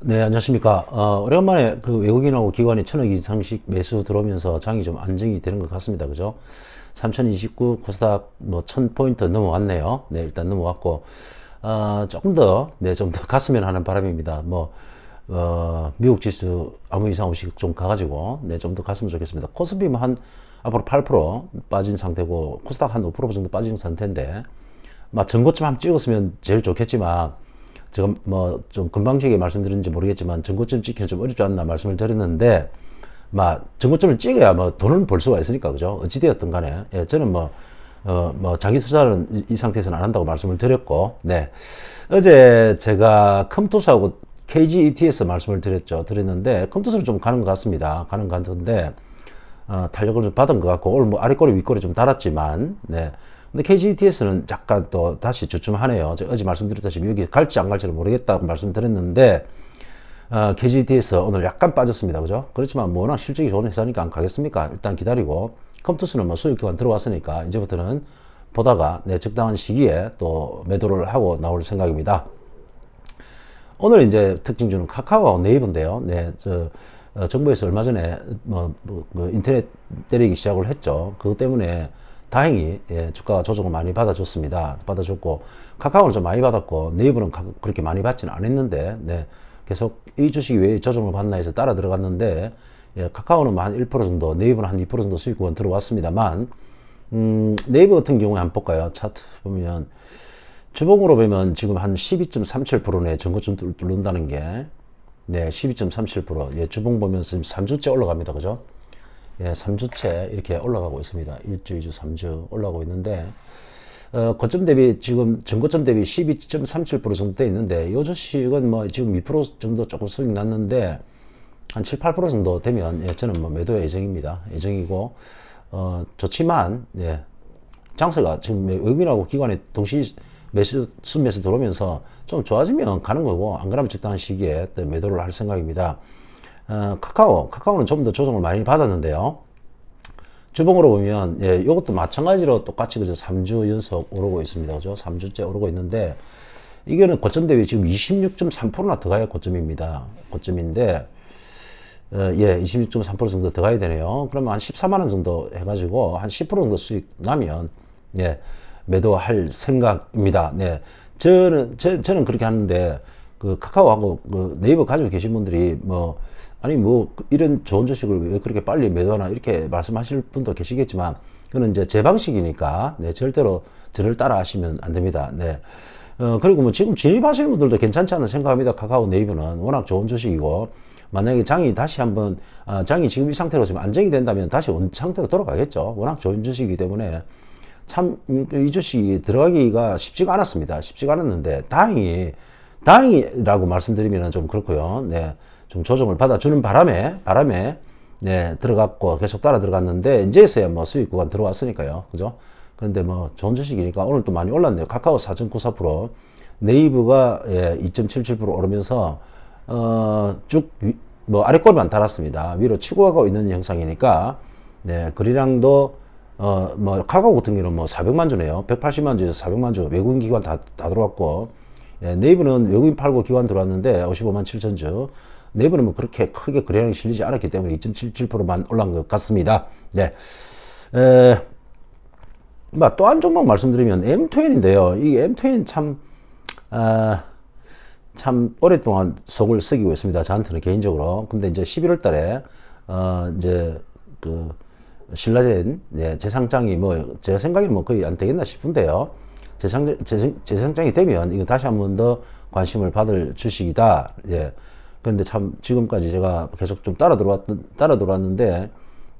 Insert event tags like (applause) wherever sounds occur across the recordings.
네, 안녕하십니까. 어, 오래간만에 그 외국인하고 기관이 천억 이상씩 매수 들어오면서 장이 좀 안정이 되는 것 같습니다. 그죠? 3029 코스닥 뭐 1000포인트 넘어왔네요. 네, 일단 넘어왔고, 어, 조금 더, 네, 좀 더 갔으면 하는 바람입니다. 뭐, 어, 미국 지수 아무 이상 없이 좀 가가지고, 네, 좀 더 갔으면 좋겠습니다. 코스피 뭐한 앞으로 8% 빠진 상태고, 코스닥 한 5% 정도 빠진 상태인데, 막 전고점 한번 찍었으면 제일 좋겠지만, 제가 뭐 좀 금방지게 말씀드렸는지 모르겠지만 전고점 찍기는 좀 어렵지 않나 말씀을 드렸는데 막 전고점을 찍어야 뭐 돈을 벌 수가 있으니까 그죠? 어찌되었든 간에. 예, 저는 뭐 어, 뭐 장기 투자는 이, 이 상태에서는 안 한다고 말씀을 드렸고 네. 어제 제가 컴투스하고 KG ETS 말씀을 드렸죠. 드렸는데 컴투스는 좀 가는 것 같습니다. 가는 것 같은데 어, 탄력을 좀 받은 것 같고 오늘 뭐 아래꼬리 윗꼬리 좀 달았지만 네 근데 KGTS는 잠깐 또 다시 주춤하네요. 어제 말씀드렸다시피 여기 갈지 안 갈지를 모르겠다고 말씀드렸는데 어, KGTS 오늘 약간 빠졌습니다. 그죠? 그렇지만 뭐 워낙 실적이 좋은 회사니까 안 가겠습니까? 일단 기다리고 컴투스는 뭐 수익 기간 들어왔으니까 이제부터는 보다가 네, 적당한 시기에 또 매도를 하고 나올 생각입니다. 오늘 이제 특징 주는 카카오하고 네이버인데요. 네, 저 어, 정부에서 얼마 전에 뭐, 뭐, 뭐 인터넷 때리기 시작을 했죠. 그것 때문에 다행히 예, 주가 조정을 많이 받아줬습니다. 받아줬고 카카오는 좀 많이 받았고 네이버는 가, 그렇게 많이 받지는 않았는데 네, 계속 이 주식이 왜 조정을 받나 해서 따라 들어갔는데 예, 카카오는 뭐 한1% 정도 네이버는 한2% 정도 수익권 들어왔습니다만 음, 네이버 같은 경우에 한번 볼까요? 차트 보면 주봉으로 보면 지금 한 12.37%네 전고점 뚫는다는 게 네, 12.37%. 예, 주봉 보면 지금 3주째 올라갑니다. 그죠? 예, 3주째 이렇게 올라가고 있습니다. 1주, 2주, 3주 올라가고 있는데, 어, 고점 대비 지금 전고점 대비 12.37% 정도 돼 있는데, 요 주식은 뭐 지금 2% 정도 조금 수익 났는데, 한 7, 8% 정도 되면, 예, 저는 뭐 매도 예정입니다. 예정이고, 어, 좋지만, 예, 장세가 지금 외국인하고 기관에 동시 매수, 순매수 들어오면서 좀 좋아지면 가는 거고, 안 그러면 적당한 시기에 또 매도를 할 생각입니다. 어, 카카오, 카카오는 좀 더 조정을 많이 받았는데요. 주봉으로 보면, 예, 이것도 마찬가지로 똑같이 그저 3주 연속 오르고 있습니다. 그죠? 3주째 오르고 있는데, 이거는 고점 대비 지금 26.3%나 더 가야 고점입니다. 고점인데, 어, 예, 26.3% 정도 더 가야 되네요. 그러면 한 14만 원 정도 해 가지고, 한 10% 정도 수익 나면, 예, 매도할 생각입니다. 네. 저는, 저, 저는 그렇게 하는데, 그 카카오하고 그 네이버 가지고 계신 분들이 뭐, 아니 뭐 이런 좋은 주식을 왜 그렇게 빨리 매도하나 이렇게 말씀하실 분도 계시겠지만 그는 이제 제 방식이니까 네 절대로 저를 따라 하시면 안 됩니다. 네. 어 그리고 뭐 지금 진입하시는 분들도 괜찮지 않나 생각합니다. 카카오 네이버는 워낙 좋은 주식이고 만약에 장이 다시 한번 아, 장이 지금 이 상태로 지금 안정이 된다면 다시 원 상태로 돌아가겠죠. 워낙 좋은 주식이기 때문에 참 이 주식이 들어가기가 쉽지가 않았습니다. 쉽지가 않았는데 다행히 다행이라고 말씀드리면 좀 그렇고요. 네. 좀 조정을 받아주는 바람에, 바람에, 네, 들어갔고 계속 따라 들어갔는데, 이제서야 뭐 수익 구간 들어왔으니까요. 그죠? 그런데 뭐 좋은 주식이니까 오늘 또 많이 올랐네요. 카카오 4.94%, 네이버가 예, 2.77% 오르면서, 어, 쭉, 뭐 아래꼴만 달았습니다. 위로 치고 가고 있는 형상이니까, 네, 거래량도 어, 뭐, 카카오 같은 경우는 뭐 400만 주네요. 180만 주에서 400만 주. 외국인 기관 다, 다 들어왔고, 예, 네이버는 외국인 팔고 기관 들어왔는데 55만 7천 주. 네이버는 뭐 그렇게 크게 거래량이 실리지 않았기 때문에 2.77%만 올라간 것 같습니다. 네. 에, 뭐 또한 종목 말씀드리면 M20인데요. 이 M20 참, 아, 참 오랫동안 속을 썩이고 있습니다. 저한테는 개인적으로. 근데 이제 11월 달에, 어, 이제 그, 신라젠, 네, 재상장이 뭐, 제 생각에는 뭐 거의 안 되겠나 싶은데요. 재상, 재, 재상장이 되면 이거 다시 한 번 더 관심을 받을 주식이다. 예. 그런데 참 지금까지 제가 계속 좀 따라 들어왔던, 따라 들어왔는데,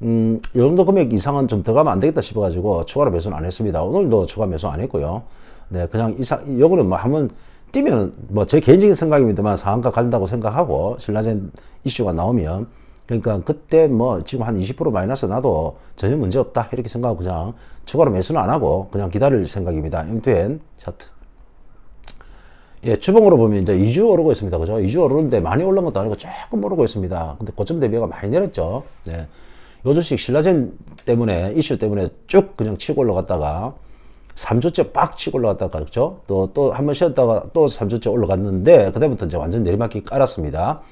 음, 이 정도 금액 이상은 좀 더 가면 안 되겠다 싶어가지고 추가로 매수는 안 했습니다. 오늘도 추가 매수 안 했고요. 네, 그냥 이상, 요거는 뭐 한번 뛰면 뭐 제 개인적인 생각입니다만 상한가 간다고 생각하고 신라젠 이슈가 나오면 그러니까 그때 뭐 지금 한 20% 마이너스 나도 전혀 문제 없다 이렇게 생각하고 그냥 추가로 매수는 안 하고 그냥 기다릴 생각입니다. M2N 차트. 예, 주봉으로 보면 이제 2주 오르고 있습니다. 그죠? 2주 오르는데 많이 올라온 것도 아니고 조금 오르고 있습니다. 근데 고점 대비가 많이 내렸죠. 네. 요 주식 신라젠 때문에, 이슈 때문에 쭉 그냥 치고 올라갔다가 3주째 빡 치고 올라갔다가 그죠? 또 또 한 번 쉬었다가 또 3주째 올라갔는데 그다음부터 이제 완전 내리막기 깔았습니다.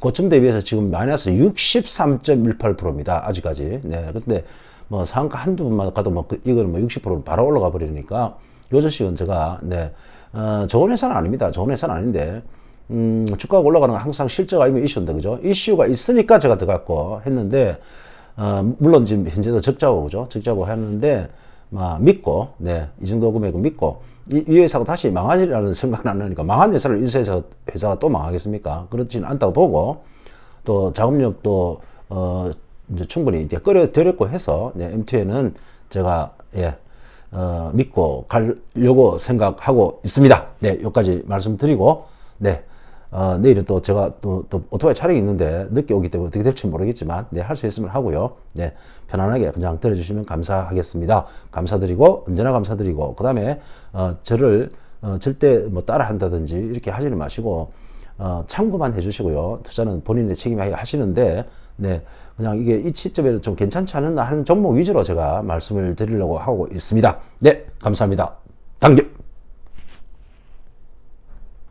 고점 대비해서 지금 마이너스 63.18%입니다. 아직까지. 네. 근데 뭐 상가 한두 번만 가도 뭐 그- 이거는 뭐 60% 바로 올라가 버리니까 요 주식은 제가 네. 어, 좋은 회사는 아닙니다. 좋은 회사는 아닌데 음, 주가가 올라가는 건 항상 실제가 아니면 이슈인데 그죠? 이슈가 있으니까 제가 들어갔고 했는데 어, 물론 지금 현재도 적자고 그죠? 적자고 했는데 막 믿고 네. 이 정도 금액은 믿고 이, 이 회사가 다시 망하리라는 (laughs) 생각은 안 나니까 망한 회사를 인수해서 회사가 또 망하겠습니까? 그렇지는 않다고 보고 또 자금력도 어 이제 충분히 이제 끌어들였고 해서 네, MT에는 제가 예. 어, 믿고 가려고 생각하고 있습니다. 네, 여기까지 말씀드리고, 네, 어, 내일은 또 제가 또, 또 오토바이 촬영이 있는데 늦게 오기 때문에 어떻게 될지 모르겠지만, 네, 할 수 있으면 하고요. 네, 편안하게 그냥 들어주시면 감사하겠습니다. 감사드리고, 언제나 감사드리고, 그 다음에, 어, 저를, 어, 절대 뭐 따라 한다든지 이렇게 하지는 마시고, 어, 참고만 해주시고요. 투자는 본인의 책임이 하시는데, 네, 그냥 이게 이 시점에는 좀 괜찮지 않았나 하는 종목 위주로 제가 말씀을 드리려고 하고 있습니다. 네, 감사합니다. 당겨!